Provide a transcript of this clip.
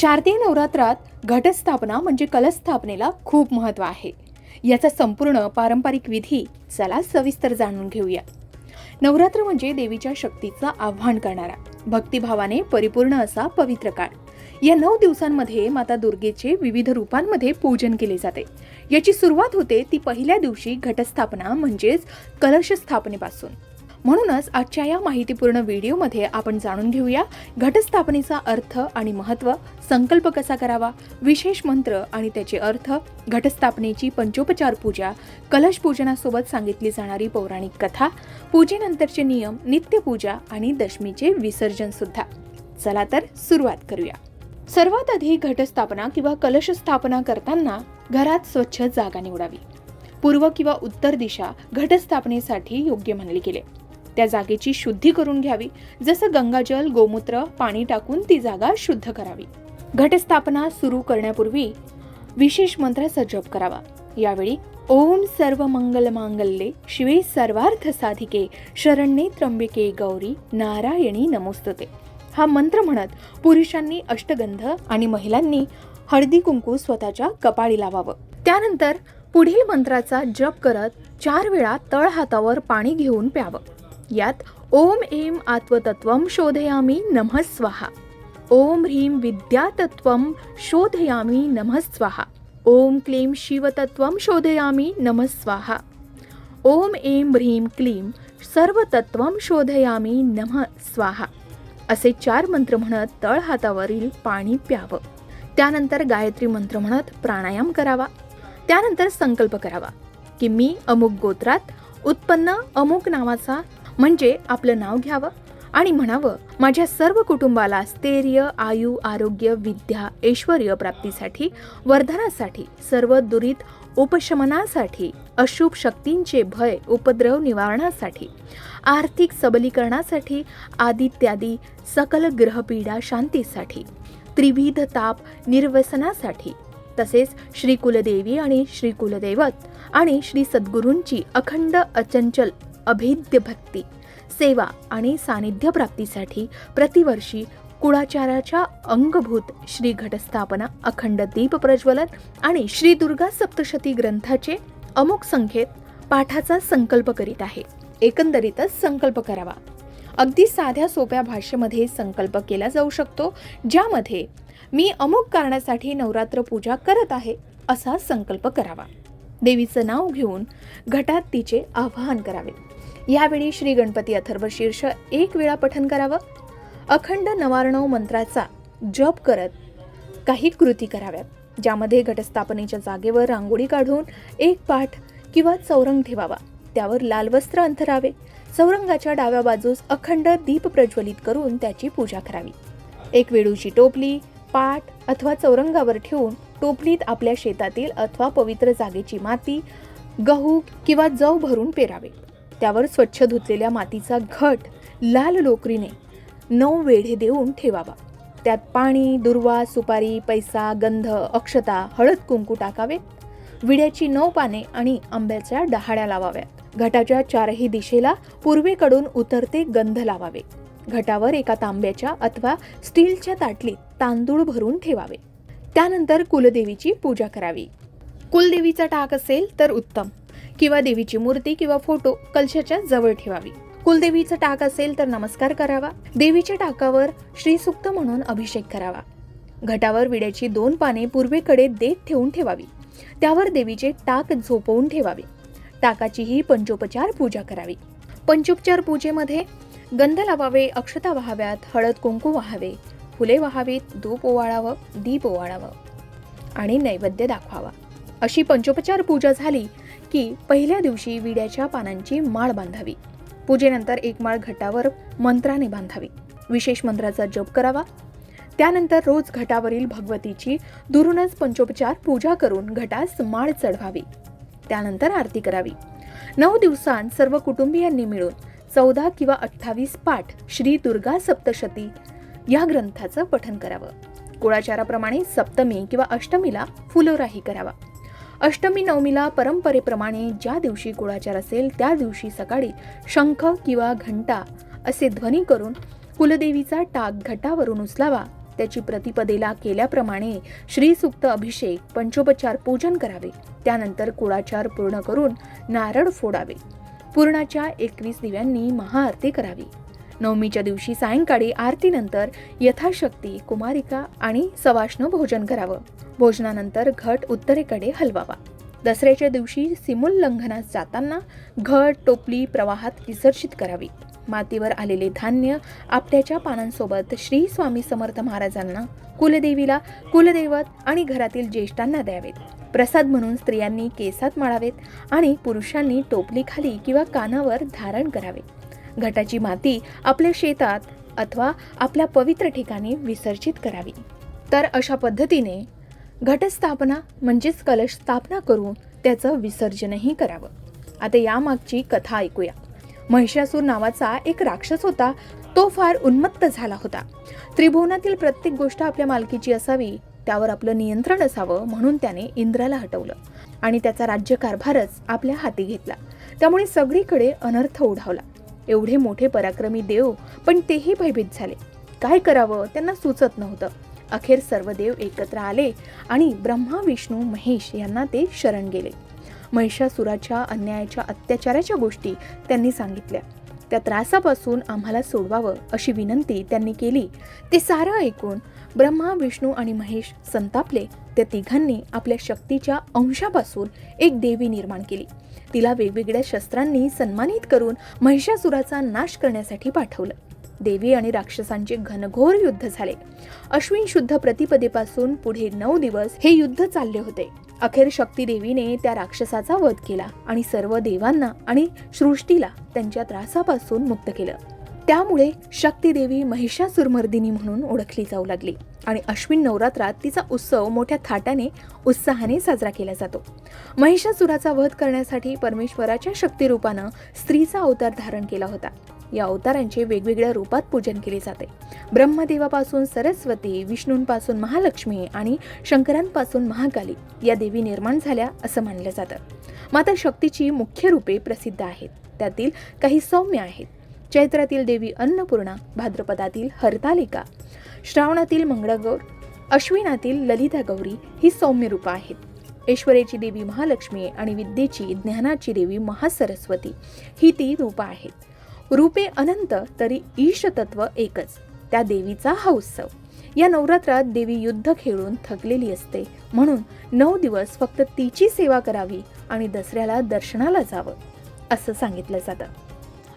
शारदीय नवरात्रात घटस्थापना म्हणजे कलस्थापनेला खूप महत्त्व आहे. याचा संपूर्ण पारंपरिक विधी चला सविस्तर जाणून घेऊया. नवरात्र म्हणजे देवीच्या शक्तीचं आव्हान करणारा भक्तिभावाने परिपूर्ण असा पवित्र काळ. या नऊ दिवसांमध्ये माता दुर्गेचे विविध रूपांमध्ये पूजन केले जाते. याची सुरुवात होते ती पहिल्या दिवशी घटस्थापना म्हणजेच कलश स्थापनेपासून. म्हणूनच आजच्या या माहितीपूर्ण व्हिडिओमध्ये आपण जाणून घेऊया घटस्थापनेचा अर्थ आणि महत्त्व संकल्प कसा करावा विशेष मंत्र आणि त्याचे अर्थ घटस्थापनेची पंचोपचार पूजा कलश पूजनासोबत सांगितली जाणारी पौराणिक कथा पूजेनंतरचे नियम नित्यपूजा आणि दशमीचे विसर्जन सुद्धा. चला तर सुरुवात करूया. सर्वात आधी घटस्थापना किंवा कलश स्थापना करताना घरात स्वच्छ जागा निवडावी. पूर्व किंवा उत्तर दिशा घटस्थापनेसाठी योग्य मानले गेले. त्या जागेची शुद्धी करून घ्यावी. जसं गंगाजल गोमूत्र पाणी टाकून ती जागा शुद्ध करावी. घटस्थापना सुरू करण्यापूर्वी विशेष मंत्राचा जप करावा. यावेळी ओम सर्व मंगल मांगल्ये शिवे सर्वार्थ साधिके शरण्ये त्र्यंबिके गौरी नारायणी नमोस्तते. हा मंत्र म्हणत पुरुषांनी अष्टगंध आणि महिलांनी हळदी कुंकू स्वतःच्या कपाळी लावावं. त्यानंतर पुढील मंत्राचा जप करत चार वेळा तळ हातावर पाणी घेऊन प्यावं. यात ओम एम आत्वतत्वम शोधयामी नमः स्वाहा। ओम ह्रीं विद्यातत्वम शोधयामी नमः स्वाहा। ओम क्लीं शिवतत्वम शोधयामी नमः स्वाहा। ओम एम ह्रीं क्लीं सर्वतत्वम शोधयामी नमः स्वाहा। असे चार मंत्र म्हणत तळ हातावरील पाणी प्यावं। त्यानंतर गायत्री मंत्र म्हणत प्राणायाम करावा। त्यानंतर संकल्प करावा की मी अमुक गोत्रात उत्पन्न अमुक नावाचा म्हणजे आपलं नाव घ्यावं आणि म्हणावं माझ्या सर्व कुटुंबाला स्थैर्य आयु आरोग्य विद्या ऐश्वर्य प्राप्तीसाठी वर्धनासाठी सर्व दुरीत उपशमनासाठी अशुभ शक्तींचे भय उपद्रव निवारणासाठी आर्थिक सबलीकरणासाठी आदित्यादी सकल ग्रहपीडा शांतीसाठी त्रिविध ताप निर्वसनासाठी तसेच श्री कुलदेवी आणि श्री कुलदैवत आणि श्री सद्गुरूंची अखंड अचंचल अभेद्य भक्ती सेवा आणि सानिध्य प्राप्तीसाठी प्रतिवर्षी कुळाचाराच्या अंगभूत श्री घटस्थापना अखंड दीप प्रज्वलन आणि श्री दुर्गा सप्तशती ग्रंथाचे अमुक संख्येत पाठाचा संकल्प करीत आहे. एकंदरीतच संकल्प करावा. अगदी साध्या सोप्या भाषेमध्ये संकल्प केला जाऊ शकतो ज्यामध्ये मी अमुक कारणासाठी नवरात्र पूजा करत आहे असा संकल्प करावा. देवीचं नाव घेऊन घटात तिचे आवाहन करावे. यावेळी श्री गणपती अथर्व शीर्ष एक वेळा पठन करावं. अखंड नवारणव मंत्राचा जप करत काही कृती कराव्यात. ज्यामध्ये घटस्थापनेच्या जागेवर रांगोळी काढून एक पाठ किंवा चौरंग ठेवावा. त्यावर लाल वस्त्र अंथरावे. चौरंगाच्या डाव्या बाजूस अखंड दीप प्रज्वलित करून त्याची पूजा करावी. एक वेळूची टोपली पाठ अथवा चौरंगावर ठेवून टोपलीत आपल्या शेतातील अथवा पवित्र जागेची माती गहू किंवा जव भरून पेरावे. त्यावर स्वच्छ धुतलेल्या मातीचा घट लाल लोकरीने नऊ वेढे देऊन ठेवावा. त्यात पाणी दुर्वा सुपारी पैसा गंध अक्षता हळद कुंकू टाकावे. विड्याची नऊ पाने आणि आंब्याच्या डहाळ्या लावाव्यात घटाच्या चारही दिशेला पूर्वेकडून उतरते गंध लावावे. घटावर एका तांब्याच्या अथवा स्टीलच्या ताटलीत तांदूळ भरून ठेवावे. त्यानंतर कुलदेवीची पूजा करावी. कुलदेवीचा टाक असेल तर उत्तम. किंवा देवीची मूर्ती किंवा फोटो कलशाच्या जवळ ठेवावी. कुलदेवीचा टाक असेल तर नमस्कार करावा. देवीच्या टाकावर श्रीसुक्त म्हणून अभिषेक करावा. घटावर विड्याची दोन पाने पूर्वेकडे देत ठेवून ठेवावी. त्यावर देवीचे टाक झोपवून ठेवावे. टाकाचीही पंचोपचार पूजा करावी. पंचोपचार पूजेमध्ये गंध लावावे अक्षता वाहाव्यात हळद कुंकू वाहावे फुले वाहावीत धूप ओवाळावं दीप ओवाळावं आणि नैवेद्य दाखवावा. अशी पंचोपचार पूजा झाली की पहिल्या दिवशी विड्याच्या पानांची माळ बांधावी. पूजेनंतर एक माळ घटावर मंत्राने बांधावी. विशेष मंत्राचा जप करावा. त्यानंतर रोज घटावरील भगवतीची दुरूनच पंचोपचार पूजा करून घटास माळ चढवावी. त्यानंतर आरती करावी. नऊ दिवसांत सर्व कुटुंबियांनी मिळून चौदा किंवा अठ्ठावीस पाठ श्री दुर्गा सप्तशती या ग्रंथाचं पठन करावं. कुळाचाराप्रमाणे सप्तमी किंवा अष्टमीला फुलोराही करावा. अष्टमी नवमीला परंपरेप्रमाणे ज्या दिवशी कुळाचार असेल त्या दिवशी सकाळी शंख किंवा घंटा असे ध्वनी करून कुलदेवीचा टाक घटावरून उचलावा. त्याची प्रतिपदेला केल्याप्रमाणे श्रीसुक्त अभिषेक पंचोपचार पूजन करावे. त्यानंतर कुळाचार पूर्ण करून नारळ फोडावे. पूर्णाच्या एकवीस दिव्यांनी महाआरती करावी. नवमीच्या दिवशी सायंकाळी आरतीनंतर यथाशक्ती कुमारिका आणि सवाष्ण भोजन करावं. भोजनानंतर घट उत्तरेकडे हलवावा. दसऱ्याच्या दिवशी सीमोल्लंघनास जाताना घट टोपली प्रवाहात विसर्जित करावी. मातीवर आलेले धान्य आपट्याच्या पानांसोबत श्री स्वामी समर्थ महाराजांना कुलदेवीला कुलदैवत आणि घरातील ज्येष्ठांना द्यावेत. प्रसाद म्हणून स्त्रियांनी केसात माळावेत आणि पुरुषांनी टोपलीखाली किंवा कानावर धारण करावे. घटाची माती आपल्या शेतात अथवा आपल्या पवित्र ठिकाणी विसर्जित करावी. तर अशा पद्धतीने घटस्थापना म्हणजेच कलश स्थापना करून त्याचं विसर्जनही करावं. आता यामागची कथा ऐकूया. महिषासूर नावाचा एक राक्षस होता तो फार उन्मत्त झाला होता. त्रिभुवनातील प्रत्येक गोष्ट आपल्या मालकीची असावी त्यावर आपलं नियंत्रण असावं म्हणून त्याने इंद्राला हटवलं आणि त्याचा राज्यकारभारच आपल्या हाती घेतला. त्यामुळे सगळीकडे अनर्थ ओढावला. एवढे मोठे पराक्रमी देव पण तेही भयभीत झाले. काय करावं त्यांना सुचत नव्हतं. अखेर सर्व देव एकत्र आले आणि ब्रह्मा विष्णू महेश यांना ते शरण गेले. महिषासुराच्या अन्यायाच्या अत्याचाराच्या गोष्टी त्यांनी सांगितल्या. त्या त्रासापासून आम्हाला सोडवावं अशी विनंती त्यांनी केली. ते सारं ऐकून ब्रह्मा विष्णू आणि महेश संतापले. त्या तिघांनी आपल्या शक्तीच्या अंशापासून एक देवी निर्माण केली. तिला वेगवेगळ्या शस्त्रांनी सन्मानित करून महिषासुराचा नाश करण्यासाठी पाठवलं. देवी आणि राक्षसांचे घनघोर युद्ध झाले. अश्विन शुद्ध प्रतिपदेपासून पुढे नऊ दिवस हे युद्ध चालले होते. अखेर शक्ती देवीने त्या राक्षसाचा वध केला आणि सर्व देवांना आणि सृष्टीला त्यांच्या त्रासापासून मुक्त केलं. त्यामुळे शक्तीदेवी महिषासुरमर्दिनी म्हणून ओळखली जाऊ लागली. आणि अश्विन नवरात्रात तिचा उत्सव मोठ्या थाटाने उत्साहाने साजरा केला जातो. महिषासुराचा वध करण्यासाठी परमेश्वराच्या शक्तिरूपानं स्त्रीचा अवतार धारण केला होता. या अवतारांचे वेगवेगळ्या रूपात पूजन केले जाते. ब्रह्मदेवापासून सरस्वती विष्णूंपासून महालक्ष्मी आणि शंकरांपासून महाकाली या देवी निर्माण झाल्या असं मानलं जातं. माता शक्तीची मुख्य रूपे प्रसिद्ध आहेत. त्यातील काही सौम्य आहेत. चैत्रातील देवी अन्नपूर्णा भाद्रपदातील हरतालिका श्रावणातील मंगळागौर अश्विनातील ललिता गौरी ही सौम्य रूपं आहेत. ऐश्वर्याची देवी महालक्ष्मी आणि विद्येची ज्ञानाची देवी महासरस्वती ही ती रूपं आहेत. रूपे अनंत तरी ईश तत्व एकच त्या देवीचा हा उत्सव. या नवरात्रात देवी युद्ध खेळून थकलेली असते म्हणून नऊ दिवस फक्त तिची सेवा करावी आणि दसऱ्याला दर्शनाला जावं असं सांगितलं जातं.